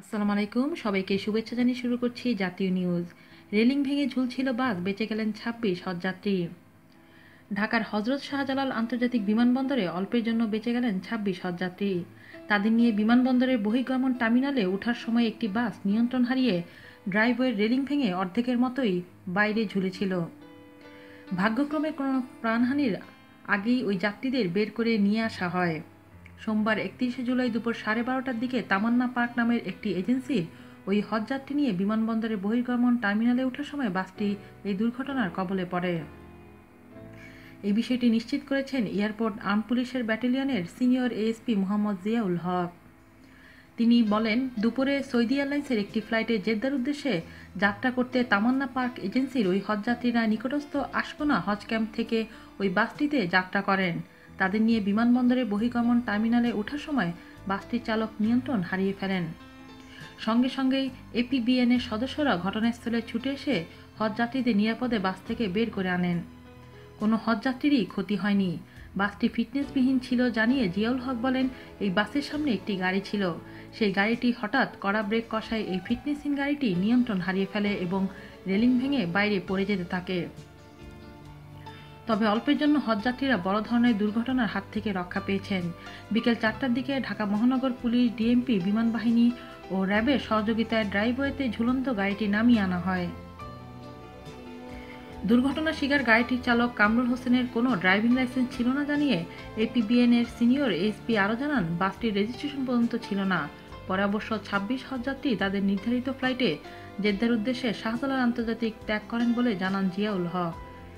আসসালামু আলাইকুম। সবাইকে শুভেচ্ছা জানিয়ে শুরু করছি জাতীয় নিউজ। রেলিং ভেঙে ঝুলছিল বাস, বেঁচে গেলেন ছাব্বিশ হজযাত্রী ঢাকার হজরত শাহজালাল আন্তর্জাতিক বিমানবন্দরে অল্পের জন্য বেঁচে গেলেন ছাব্বিশ হজযাত্রী তাদের নিয়ে বিমানবন্দরের বহির্গমন টার্মিনালে ওঠার সময় একটি বাস নিয়ন্ত্রণ হারিয়ে ড্রাইভওয়ের রেলিং ভেঙে অর্ধেকের মতোই বাইরে ঝুলেছিল। ভাগ্যক্রমে কোনো প্রাণহানির আগেই ওই যাত্রীদের বের করে নিয়ে আসা হয়। সোমবার একত্রিশে জুলাই দুপুর সাড়ে বারোটার দিকে তামান্না পার্ক নামের একটি এজেন্সির ওই হজযাত্রী নিয়ে বিমানবন্দরের বহির্গমন টার্মিনালে ওঠার সময় বাসটি এই দুর্ঘটনার কবলে পড়ে। এই বিষয়টি নিশ্চিত করেছেন এয়ারপোর্ট আর্ম পুলিশের ব্যাটালিয়নের সিনিয়র এএসপি মোহাম্মদ জিয়াউল হক। তিনি বলেন, দুপুরে সৌদি এয়ারলাইন্সের একটি ফ্লাইটে জেদ্দার উদ্দেশ্যে যাত্রা করতে তামান্না পার্ক এজেন্সির ওই হজযাত্রীরা নিকটস্থ আশকোনা হজ ক্যাম্প থেকে ওই বাসটিতে যাত্রা করেন। তাদের নিয়ে বিমানবন্দরে বহির্গমন টার্মিনালে ওঠার সময় বাসটির চালক নিয়ন্ত্রণ হারিয়ে ফেলেন। সঙ্গে সঙ্গেই এপিবিএনের সদস্যরা ঘটনাস্থলে ছুটে এসে হজযাত্রীদের নিরাপদে বাস থেকে বের করে আনেন। কোনো হজযাত্রীরই ক্ষতি হয়নি। বাসটি ফিটনেসবিহীন ছিল জানিয়ে জিয়াউল হক বলেন, এই বাসের সামনে একটি গাড়ি ছিল। সেই গাড়িটি হঠাৎ কড়া ব্রেক কষায় এই ফিটনেসহীন গাড়িটি নিয়ন্ত্রণ হারিয়ে ফেলে এবং রেলিং ভেঙে বাইরে পড়ে যেতে থাকে। তবে অল্পের জন্য হজযাত্রীরা বড় ধরনের দুর্ঘটনার হাত থেকে রক্ষা পেয়েছেন। বিকেল চারটার দিকে ঢাকা মহানগর পুলিশ, ডিএমপি, বিমান বাহিনী ও র্যাবের সহযোগিতায় ড্রাইভওয়েতে ঝুলন্ত গাড়িটি নামিয়ে আনা হয়। দুর্ঘটনার শিকার গাড়িটির চালক কামরুল হোসেনের কোনো ড্রাইভিং লাইসেন্স ছিল না জানিয়ে এপিবিএন এর সিনিয়র এসপি আরও জানান বাসটির রেজিস্ট্রেশন পর্যন্ত ছিল না। পরে অবশ্য ছাব্বিশ হজযাত্রী তাদের নির্ধারিত ফ্লাইটে জেদ্দার উদ্দেশ্যে শাহজালাল আন্তর্জাতিক ত্যাগ করেন বলে জানান জিয়াউল হক।